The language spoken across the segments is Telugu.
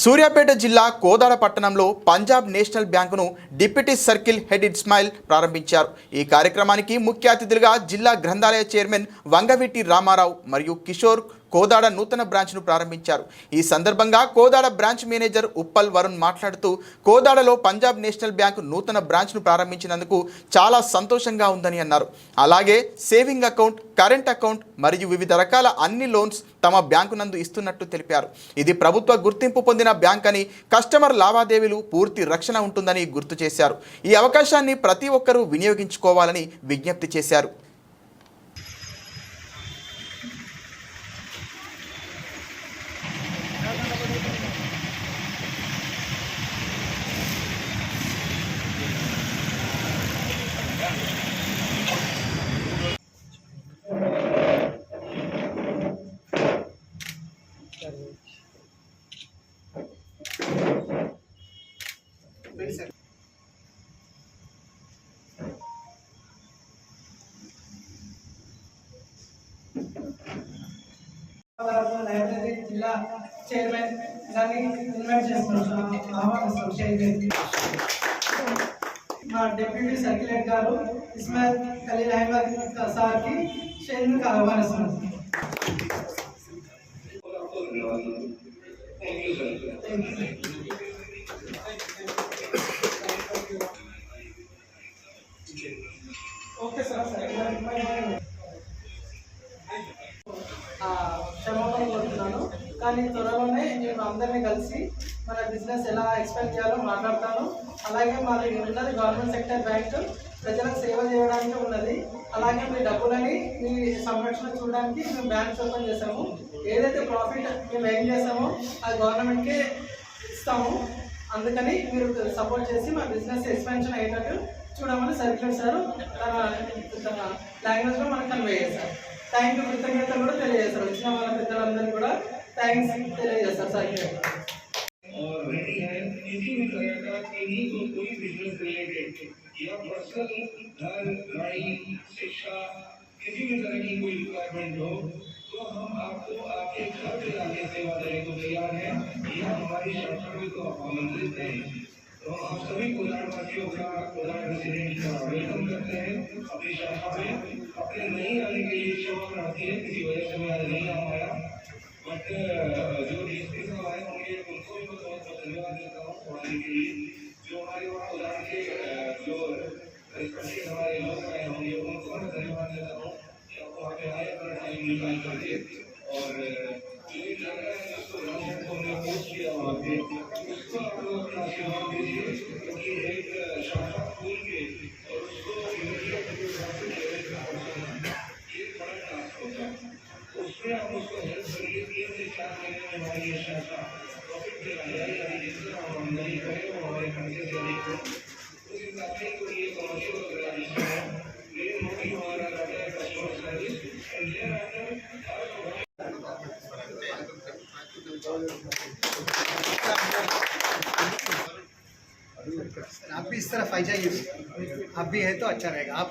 సూర్యాపేట జిల్లా కోదాడ పట్టణంలో పంజాబ్ నేషనల్ బ్యాంకును డిప్యూటీ సర్కిల్ హెడ్ ఇస్మాయిల్ ప్రారంభించారు. ఈ కార్యక్రమానికి ముఖ్య అతిథులుగా జిల్లా గ్రంథాలయ చైర్మన్ వంగవీటి రామారావు మరియు కిషోర్ కోదాడ నూతన బ్రాంచ్ను ప్రారంభించారు. ఈ సందర్భంగా కోదాడ బ్రాంచ్ మేనేజర్ ఉప్పల్ వరుణ్ మాట్లాడుతూ కోదాడలో పంజాబ్ నేషనల్ బ్యాంకు నూతన బ్రాంచ్ను ప్రారంభించినందుకు చాలా సంతోషంగా ఉందని అన్నారు. అలాగే సేవింగ్ అకౌంట్ కరెంట్ అకౌంట్ మరియు వివిధ రకాల అన్ని లోన్స్ తమ బ్యాంకు నందు ఇస్తున్నట్టు తెలిపారు. ఇది ప్రభుత్వ గుర్తింపు పొందిన బ్యాంక్ అని కస్టమర్ లావాదేవీలు పూర్తి రక్షణ ఉంటుందని గుర్తు చేశారు. ఈ అవకాశాన్ని ప్రతి ఒక్కరూ వినియోగించుకోవాలని విజ్ఞప్తి చేశారు. జిల్లా చైర్మన్ గారిని ఇన్వైట్ చేస్తున్నాం ఆహ్వానిస్తాం చైర్మన్ మా డిప్యూటీ సర్క్యులేట్ గారు ఇస్మాయిల్ ఖలీల్ అహ్మద్ సార్కి చైర్మన్కి ఆహ్వానిస్తున్నాం ఓకే సార్ సరే ఆ, క్షమాపణ కోరుతున్నాను కానీ త్వరలోనే నేను అందరినీ కలిసి మన బిజినెస్ ఎలా ఎక్స్పెండ్ చేయాలో మాట్లాడతాను. అలాగే మాది ఉన్నది గవర్నమెంట్ సెక్టర్ బ్యాంక్. ప్రజలకు సేవ చేయడానికి ఉన్నది. అలాగే మీ డబ్బులని మీ సంరక్షణ చూడడానికి మేము బ్యాంక్స్ ఓపెన్ చేసాము ఏదైతే ప్రాఫిట్ మేము ఏం చేసామో అది గవర్నమెంట్కే ఇస్తాము. అందుకని మీరు సపోర్ట్ చేసి మా బిజినెస్ ఎక్స్పెన్షన్ అయ్యేటట్టు చూడమని సర్క్యులర్ సార్ తన తన లాంగ్వేజ్లో మనకు కన్వే చేశారు. థ్యాంక్ యూ కృతజ్ఞతలు కూడా తెలియజేస్తారు వచ్చిన వాళ్ళ పెద్దలందరికీ కూడా థ్యాంక్స్ తెలియజేస్తారు సర్క్యులర్ और रेडी है किसी भी तरह का किन्हीं को कोई बिजनेस रिलेटेड या पर्सनल घर गाड़ी शिक्षा किसी भी तरह की कोई रिक्वायरमेंट हो तो हम आपको आपके घर पे आने सेवा देने को तैयार हैं यह हमारी शर्तों को आमंत्रित है तो आप सभी कोलारवासियों का कोलार रेसिडेंट का वेलकम करते हैं अपनी शाखा में अपने नहीं आने के लिए शोक रहती है किसी वजह से मैं आज नहीं आ पाया बट जो डीएसपी साहब आए होंगे उनको भी मैं बहुत बहुत धन्यवाद देता हूँ पढ़ाने के लिए जो हमारे वहाँ उदाहरण के अ, जो रिस्पेक्टेड हमारे लोग आए होंगे उनको मैं धन्यवाद देता हूँ कि आप वहाँ पे आए अपना टाइम निकाल करके और अ, जो भी लग रहा है जिसको रमजान को हमने पोस्ट किया वहाँ पे उसको आप लोग अपना आशीर्वाद दीजिए क्योंकि एक अ, शाखा आप भी इस तरफ़ आ जाइए। आप भी है तो अच्छा रहेगा। आप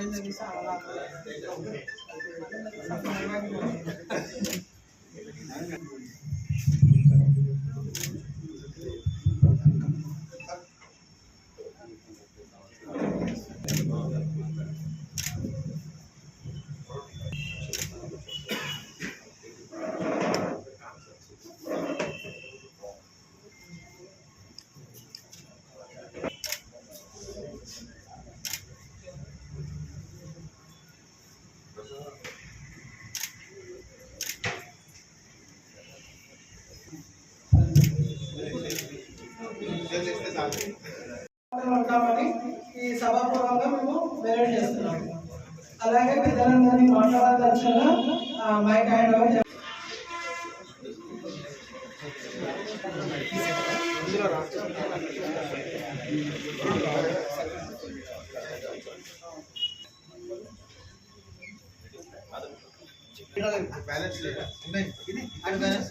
スタジオ。చేస్తాను ఉంటామని ఈ సభాపూర్వంగా మేము వెల్లడి చేస్తున్నాము అలాగే పెద్దలందరినీ మాట్లాడాల్సిన మైక్ హ్యాండ్ ఓవర్ బ్యాలెన్స్ లేదా. ఉన్నాయి. బ్యాలెన్స్.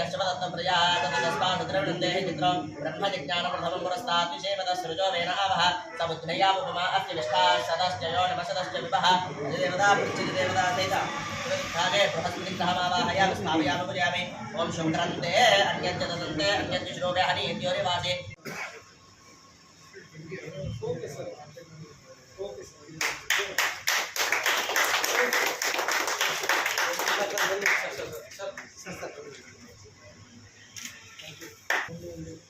यशवदत्तं प्रजातस्माद्रविणन्दे चित्रं ब्रह्मजिज्ञानप्रथमं पुरस्ताद्विषेमदसृजो मेनहावः समुद्रयामुपमा अस्य विष्ठा सदश्चयो नमसदश्च विपः देवता पृच्छिदेवता सहित े बृहस्पतिग्रहमावाहयामि स्थापयामि कुर्यामि ॐ शुक्रन्ते अन्यच्च ददन्ते अन्यच्च श्लोके हरि यद्योनिवासे Hallelujah.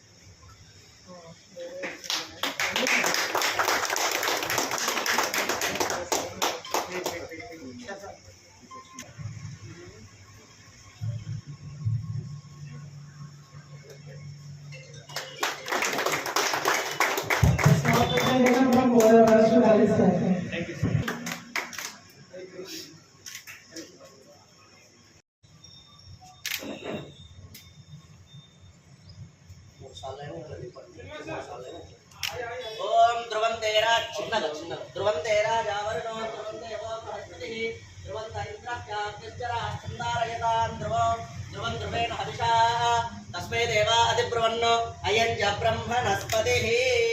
ఓం ధ్రువం తేరా చిన్నగా చిన్నగా. ధ్రువం తేరా జావరణో ధ్రువం దేవో బృహస్పతి ధ్రువం ఇంద్రాక్షారాయతాన్ ధ్రువం. ధ్రువం ధ్రువేణ హవిషా. తస్మై దేవా అతిబ్రువన్ అయం బ్రహ్మణస్పతి.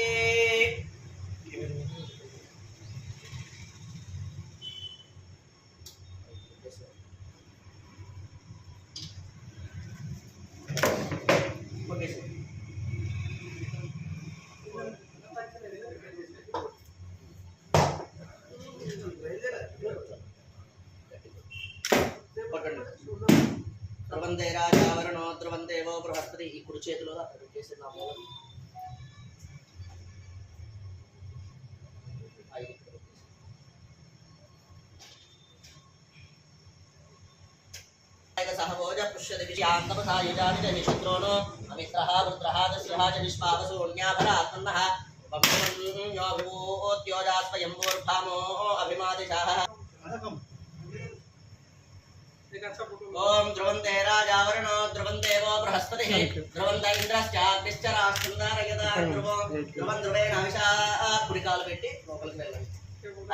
ధ్రువంతే రాజావరణో ధ్రువందేవో బృహస్పతి. ఈ కుడి చేతిలో అక్కడ పెట్టేసి నా మూలం ఐదు ఇక్కడ పెట్టేసి. సహభోజ పుష్యతి విషయాంతపసాయుజాని చ నిశత్రోణో అమిత్రః వృత్రః దస్యః చ విశ్వావసూన్యాపరాత్మన్నః వంశోత్యోజాస్వయంభూర్భామో అభిమాదిశः ఓం ధ్రువంతే రాజావరణో ధ్రువం దేవో బృహస్పతి ధ్రువంత ఇంద్రశ్చాగ్నిశ్చ రాష్ట్రందారయదా ధ్రువం ధ్రువం ధ్రువేణ హవిషా కుడికాలు పెట్టి లోపలికి వెళ్ళండి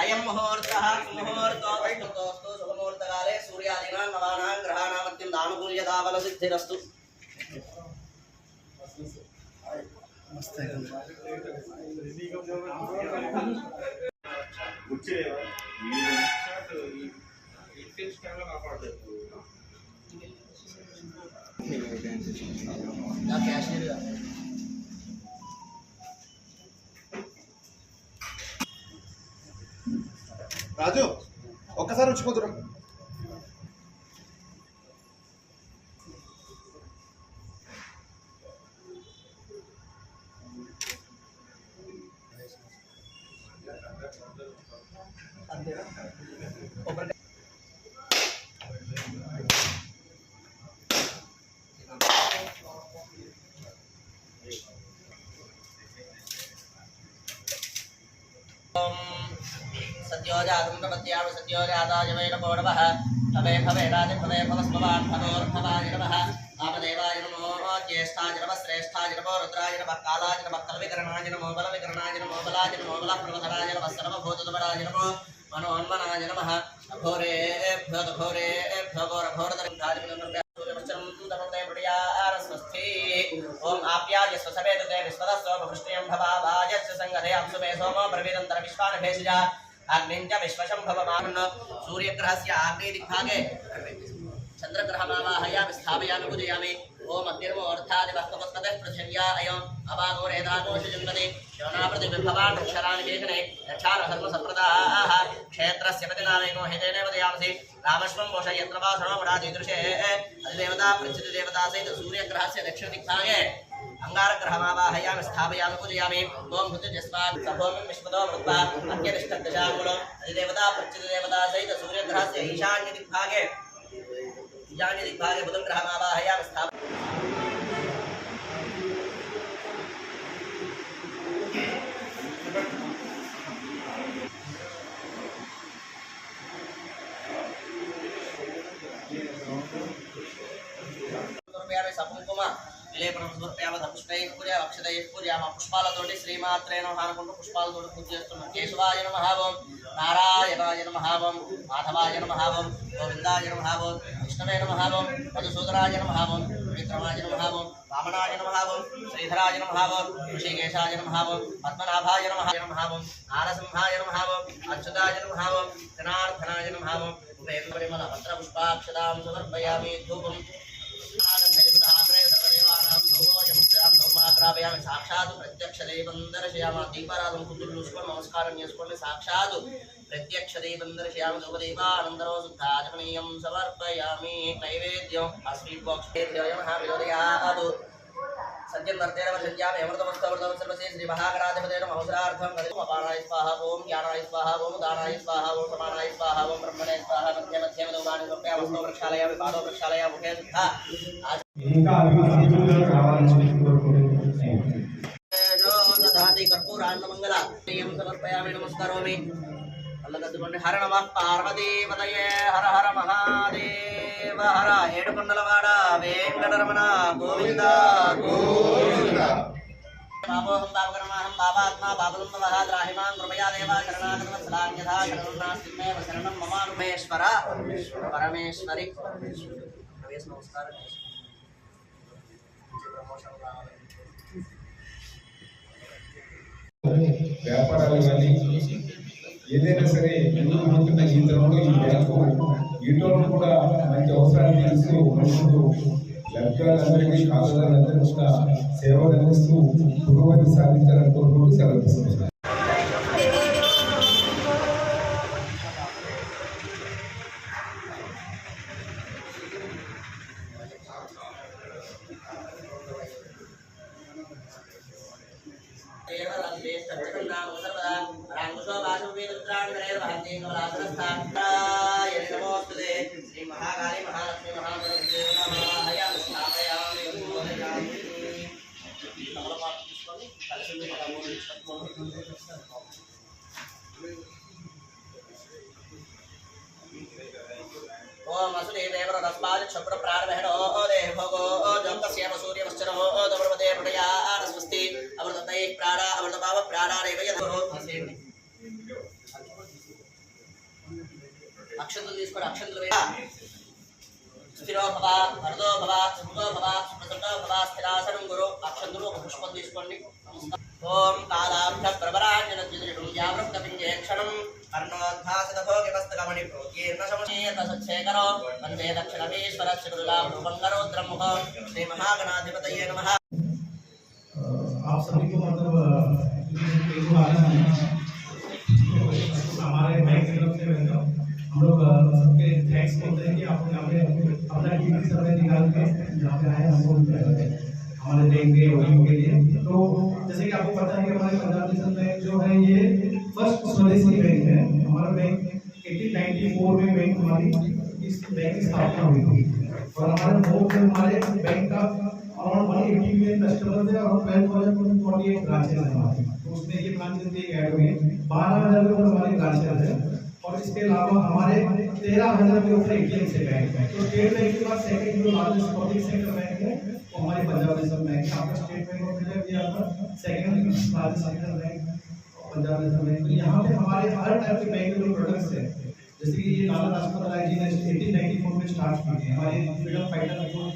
అయం ముహూర్త ముహూర్తో వైష్ణుతోస్తు శుభముహూర్తకాలే సూర్యాదీనాం నవానాం గ్రహాణాం అత్యంత ఆనుకూల్యతాబల సిద్ధిరస్తు నా క్యాషియర్ రాజు ఒక్కసారి వచ్చిపోతురా सद्योजातं प्रपद्याव सद्योजाताय वै नमो नमः भवे भवेदादि भवे भवस्मवान् भवोर्भवाय नमः वामदेवाय नमो ज्येष्ठाय नमः श्रेष्ठाय नमो रुद्राय नमः कालाय नमः कलविकरणाय नमो बलविकरणाय नमो बलाय नमो बलप्रवधनाय नमः सर्वभूतदुबराय नमो मनोन्मनाय नमः अघोरेभ्यो घोरेभ्यो घोरघोरदर्धारिणः ओम आप्याय स्वसवेदते विश्वदस्व भवृष्टियं भवाभाजस्य संगधे अंशुमे सोमो ब्रवीदन्तर विश्वान भेषजा భేషజ అగ్నించ విశ్వశంభవమాన్ సూర్యగ్రహస్య ఆగ్నేయ దిగ్భాగే చంద్రగ్రహమావాహయామి స్థాపయామి పూజయామి ఓం అగ్నిర్మోర్థాది వస్తవస్తతే పృథివ్యా అయం అవాగోరేదాదోషజన్మదే శివనాప్రతి విభవాన్ అక్షరాన్ని వేకనే యక్షార ధర్మ సంప్రదాః క్షేత్రస్య పతినామేకో హేతేనేవ దయాంసి రామశ్వం వోష యత్రవాసనో వడాదిదృశే అధిదేవతా ప్రత్యుతి దేవతా సహిత సూర్యగ్రహస్య దక్షిణ अंगारग्रहमावाहयाम स्थापयाम पूजयामि। ओम भुजस्वाम सभोमि विश्वतो मृत्वा अत्यतिष्ठदशाङ्गुलो अधिदेवता प्रत्यदेवता सहित सूर्यग्रहस्य ईशान्य दिग्भागे ईशान्य दिग्भागे बुधं ग्रहमावाहयाम स्थाप सपुकुमा స్థాప సమర్పయామి సకుంకుమ విలేపనం సమర్పయామ పూజ అక్షతై పుష్పాలతోటి శ్రీమాత్రే నమః అనుకుంటూ పుష్పాలతోటి పూజ చేస్తున్నాం కేశవాయ నమః నారాయణాయ నమః మాధవాయ నమః గోవిందాయ నమః ఓం విష్ణవే నమః ఓం మధుసూదనాయ విక్రమాయ నమః వామనాయ నమః శ్రీధరాయ నమః ఋషికేశాయ నమః పద్మనాభాయ నమహాయ నమః నారసింహాయ నమః ఓం అచ్యుతాయ నమః ఓం జనార్దనాయ నమః ఓం ఉపేంద్రపరిమళ సమర్పయామి ధూపం సాక్షాత్ ప్రత్యక్ష దైవం దర్శయామ దీపారాధన కుందులు చూసుకొని నమస్కారం చేసుకోండి. సాక్షాత్ ప్రత్యక్ష దైవం దర్శయామ ధూపదీపానందరో శుద్ధాచమనీయం సమర్పయామి. నైవేద్యం ఆ స్వీట్ బాక్స్ విరోధయాదు సత్యం వర్తేన వర్షంత్యామి అమృతమస్తమృతం సర్వసే శ్రీ మహాగణాధిపతేన మహోసరార్థం అపానాయ స్వాహ. ఓం జ్ఞానాయ స్వాహ. ఓం దానాయ స్వాహ. ఓం సమానాయ స్వాహ. ఓం స్వాహ. మధ్య వృక్షాలయామి పాదో ముఖే శుద్ధ ఇంకా సమర్పయామి నమస్కరోమి అల్లగద్దుకోండి హర నమ పార్వతీపతయే హర హర మహాదేవ హర ఏడుకొండలవాడ వెంకటరమణ గోవింద గోవింద బాబోహం బాబకరమాహం బాబాత్మా బాబులంబవః ద్రాహిమాం కృపయా దేవా శరణాగతవత్సలాన్యథా సదాన్యథా నాస్తి మే శరణం మమానుమేశ్వర పరమేశ్వరి ప్రవేశ నమస్కారం ప్రమోషన్ రావాలి వ్యాపారాలు కానీ ఏదైనా సరే ముందుకు పోతున్న ఈ తరంలో ఈ బ్యాంకు ఈటోళ్ళు కూడా మంచి అవసరాన్ని తీరుస్తూ ముందు లబ్ధిదారులందరికీ ఖాతాదారులందరూ కూడా సేవలు అందిస్తూ పురోగతి సాధించాలని కోరుకుంటూ సెలవు ఓం అసురే దేవర రస్మాది ప్రారంభ आप सभी को मतलब हमारे बैंक की तरफ़ से हम लोग सबके थैंक्स बोलते हैं कि आपने हमें अपना टीवी समय निकाल के यहाँ पे आए हमको हमारे बैंक के वकीलों के लिए तो जैसे कि आपको पता है कि हमारे पंजाब नेशनल बैंक जो है ये फ़र्स्ट स्वदेशी बैंक है हमारा बैंक 1894 में बैंक हमारी इस बैंक की स्थापना हुई थी। और हमारे मोब में हमारे बैंक का around one eighty million customer थे और twelve thousand forty eight branches हैं हमारे। तो उसमें ये ब्रांचेज भी ऐड हुई हैं बारह हज़ार के ऊपर हमारी ब्रांचेज है और इसके अलावा हमारे तेरह हज़ार के ऊपर एटीएम से बैंक है तो स्टेट बैंक के बाद सेकंड जो लार्जेस्ट पब्लिक सेक्टर बैंक है, वो हमारे पंजाब नेशनल बैंक है आपका स्टेट बैंक ऑफ़ इंडिया भी आता second largest sector bank Punjab national bank तो यहाँ पे हमारे हर टाइप के बैंक के जो प्रोडक्ट्स है जैसे कि ये लाला लाजपत राय जी ने एटीन नाइनटी फोर में स्टार्ट की थी। हमारे फ्रीडम फाइटर जो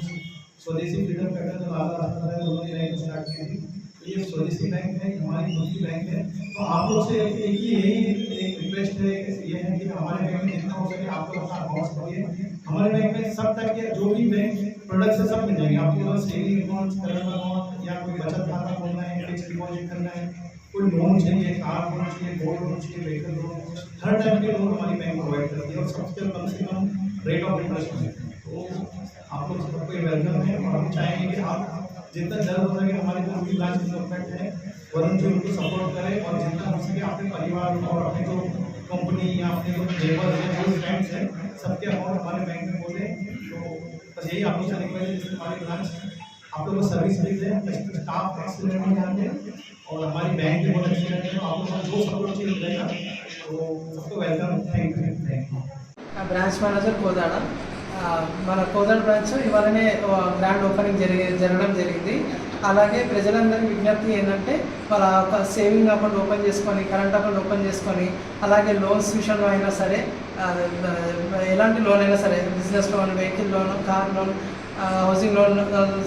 स्वदेशी फ्रीडम फाइटर जो लाला लाजपत राय उन्होंने लाइन स्टार्ट की थी। तो ये स्वदेशी बैंक है हमारी खुद की बैंक है तो आप लोग से एक ही यही एक रिक्वेस्ट है ये है कि हमारे बैंक में जितना हो सके, आप लोग अपना अकाउंट करिए हमारे बैंक में सब तरह के जो भी बैंक प्रोडक्ट्स सब मिल जाएँगे। आपको अगर सेविंग अकाउंट करंट अकाउंट या कोई बचत खाता खोलना है फिक्स डिपॉजिट करना है कोई लोन चाहिए, कार लोन चाहिए गोल्ड लोन चाहिए व्हीकल लोन हर टाइप के लोन हमारी बैंक प्रोवाइड करती है और सबसे कम से कम रेट ऑफ़ इंटरेस्ट है तो आप लोग सबको वेलकम है और हम चाहेंगे कि आप जितना जल्द हो सके हमारे जो भी ब्रांच डेवलपमेंट है वरुण जी उनको सपोर्ट करें और जितना हो सके अपने परिवार और अपने जो कंपनी या अपने जो लेबर है, जो फ्रेंड्स हैं, सबके अकाउंट हमारे बैंक में खोले तो बस यही आप जिससे हमारी ब्रांच आप लोग को सर्विस भी दें स्टाफ एक्सीलेंट है यहाँ पे और हमारी बैंक भी बहुत अच्छी रहती है तो आप लोग को जो सपोर्ट चाहिए मिलेगा तो सबको welcome thank you thank you branch manager Kodad ఆ, మన కోదాడ బ్రాంచ్ ఇవాళనే గ్రాండ్ ఓపెనింగ్ జరిగి జరగడం జరిగింది అలాగే ప్రజలందరి విజ్ఞప్తి ఏంటంటే వాళ్ళ ఒక సేవింగ్ అకౌంట్ ఓపెన్ చేసుకొని కరెంట్ అకౌంట్ ఓపెన్ చేసుకొని అలాగే లోన్స్ విషయంలో అయినా సరే ఆ, ఎలాంటి లోన్ అయినా సరే business loan vehicle loan car loan housing loan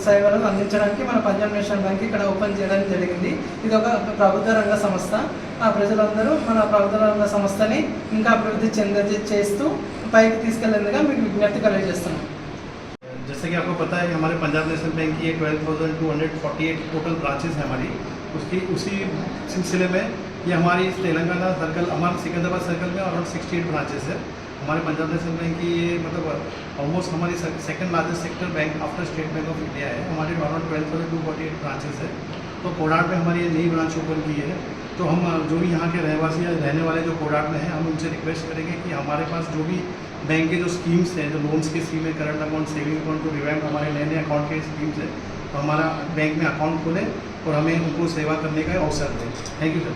సేవలను అందించడానికి మన పంజాబ్ నేషనల్ బ్యాంక్ ఇక్కడ ఓపెన్ చేయడం జరిగింది ఇది ఒక ప్రభుత్వ రంగ సంస్థ ఆ ప్రజలందరూ మన ప్రభుత్వ రంగ సంస్థని ఇంకా అభివృద్ధి చెంద చేస్తూ పైకి తీసుకెళ్లేందుగా మీకు విజ్ఞప్తి కలిగజేస్తున్నాం जैसे कि आपको पता है कि हमारे पंजाब नेशनल बैंक की twelve thousand two hundred forty eight total branches हैं हमारी उसकी उसी सिलसिले में ये हमारी इस तेलंगाना सर्कल हमारे सिकंदराबाद सर्कल में अराउंड सिक्सटी एट ब्रांचेस है हमारे पंजाब नेशनल बैंक की ये मतलब ऑलमोस्ट हमारी second largest sector bank after state bank of India है। हमारे around twelve thousand two forty eight branches है। तो कोडाट में हमारी ये नई ब्रांच ओपन की है। तो हम जो भी यहाँ के रहवासी या रहने वाले जो कोडाट में हैं, हम उनसे रिक्वेस्ट करेंगे कि हमारे पास जो भी बैंक के जो स्कीम्स हैं, जो लोन्स की स्कीम है करंट अकाउंट सेविंग अकाउंट जो रिवाइव हमारे नए नए अकाउंट के स्कीम्स है तो हमारा बैंक में अकाउंट खोलें और हमें उनको सेवा करने का अवसर दें। Thank you sir